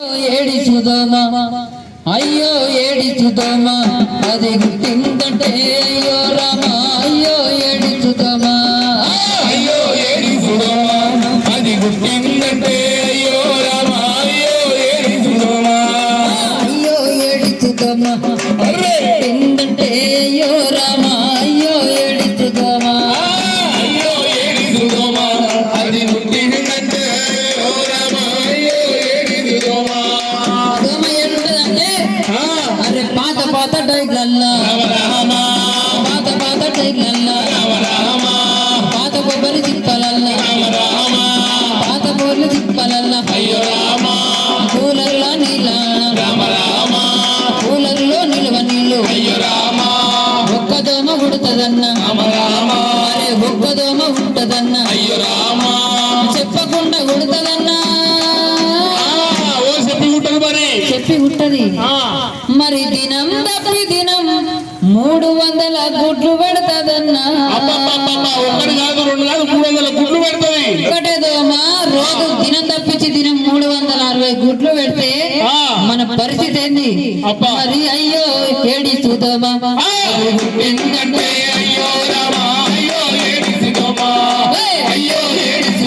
AD సుధమా అయ్యో AD సుధమా అది గుర్తిందంటే అయ్యో రామా అయ్యో ఏడి సుధమా అయ్యో ఏడి సుడమా అది గుర్తిందంటే అయ్యో రామ అయ్యో ఏడి సుడమా అయ్యో ఏడి సుధమా గుర్తిందంటే అయ్యో రామా పాత పాత పాత పాత టైగ్లల్లా పాత కొబ్బరి చిప్పలల్లా పాత బోర్లు చిప్పలల్లా అయ్యో రామ కూలర్లో నీళ్ళ. కూలర్లో నిలువ నీళ్ళు. అయ్యో రామ ఒక్క దోమ ఉడుతుందన్న. రామ ఒక్క దోమ ఉంటదన్న చెప్పి ఉంటది. మరి దినం తప్పి దినం మూడు వందల గుడ్లు పెడతదన్నా. రోజు దినం తప్పించి దినం మూడు వందల అరవై గుడ్లు పెడితే. మన పరిస్థితి ఏంది. మరి అయ్యో ఏడి చూద్దామా?